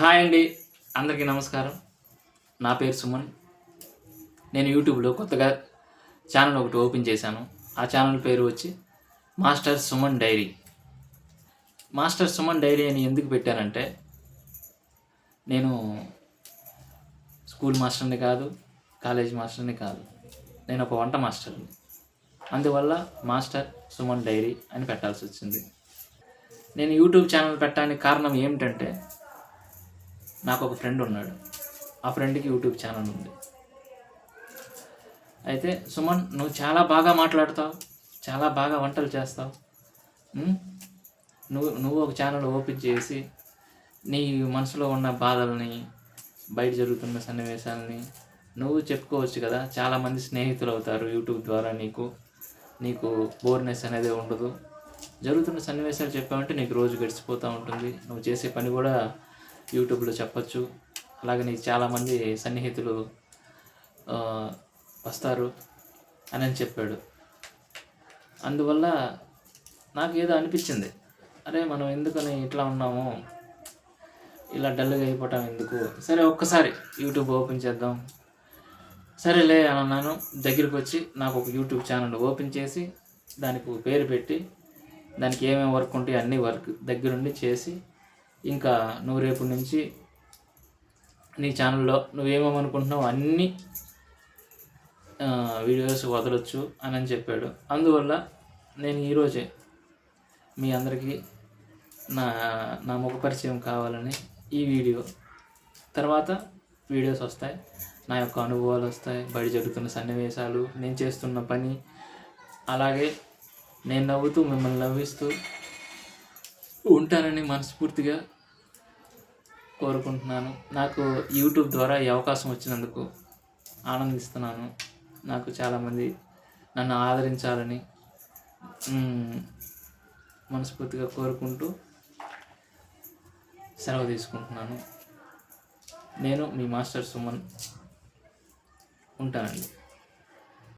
Hi అండి. అందరికీ నమస్కారం. నా పేరు సుమన్. నేను యూట్యూబ్లో కొత్తగా ఛానల్ ఒకటి ఓపెన్ చేశాను. ఆ ఛానల్ పేరు వచ్చి master Suman diary. Master Suman diary అని ఎందుకు పెట్టానంటే నేను స్కూల్ మాస్టర్ని కాదు కాలేజ్ మాస్టర్ని కాదు. నేను ఒక వంట మాస్టర్ని. అందువల్ల మాస్టర్ సుమన్ డైరీ అని పెట్టాల్సి వచ్చింది. నేను యూట్యూబ్ ఛానల్ పెట్టడానికి కారణం ఏమిటంటే నాకు ఒక ఫ్రెండ్ ఉన్నాడు. ఆ ఫ్రెండ్కి యూట్యూబ్ ఛానల్ ఉంది. అయితే సుమన్ నువ్వు చాలా బాగా మాట్లాడతావు. చాలా బాగా వంటలు చేస్తావు. నువ్వు నువ్వు ఒక ఛానల్ ఓపెన్ చేసి నీ మనసులో ఉన్న బాధల్ని బయట జరుగుతున్న సన్నివేశాలని నువ్వు చెప్పుకోవచ్చు కదా చాలామంది స్నేహితులు అవుతారు యూట్యూబ్ ద్వారా నీకు. నీకు బోర్నెస్ అనేది ఉండదు. జరుగుతున్న సన్నివేశాలు చెప్పామంటే నీకు రోజు గడిచిపోతూ ఉంటుంది. నువ్వు చేసే పని కూడా యూట్యూబ్లో చెప్పచ్చు. అలాగే నీకు చాలామంది సన్నిహితులు వస్తారు అని అని చెప్పాడు. అందువల్ల నాకు ఏదో అనిపించింది. అరే మనం ఎందుకని ఇట్లా ఉన్నాము? ఇలా డల్గా అయిపోవటం ఎందుకు? సరే ఒక్కసారి యూట్యూబ్ ఓపెన్ చేద్దాం. సరేలే అని అన్నాను. దగ్గరికి వచ్చి నాకు ఒక యూట్యూబ్ ఛానల్ ఓపెన్ చేసి దానికి పేరు పెట్టి దానికి ఏమేమి వర్క్ ఉంటాయి అన్ని వర్క్ దగ్గరుండి చేసి ఇంకా నువ్వు రేపు నుంచి నీ ఛానల్లో నువ్వేమనుకుంటున్నావు అనుకుంటున్నావు అన్నీ వీడియోస్ వదలొచ్చు అని అని చెప్పాడు. అందువల్ల నేను ఈరోజే మీ అందరికీ నా నా ముఖ పరిచయం కావాలని ఈ వీడియో. తర్వాత వీడియోస్ వస్తాయి. నా యొక్క అనుభవాలు వస్తాయి. బడి జరుగుతున్న సన్నివేశాలు నేను చేస్తున్న పని. అలాగే నేను నవ్వుతూ మిమ్మల్ని నవ్విస్తూ ఉంటానని మనస్ఫూర్తిగా కోరుకుంటున్నాను. నాకు యూట్యూబ్ ద్వారా ఈ అవకాశం వచ్చినందుకు ఆనందిస్తున్నాను. నాకు చాలామంది నన్ను ఆదరించాలని మనస్ఫూర్తిగా కోరుకుంటూ సెలవు తీసుకుంటున్నాను. నేను మీ మాస్టర్ సుమన్ ఉంటానండి.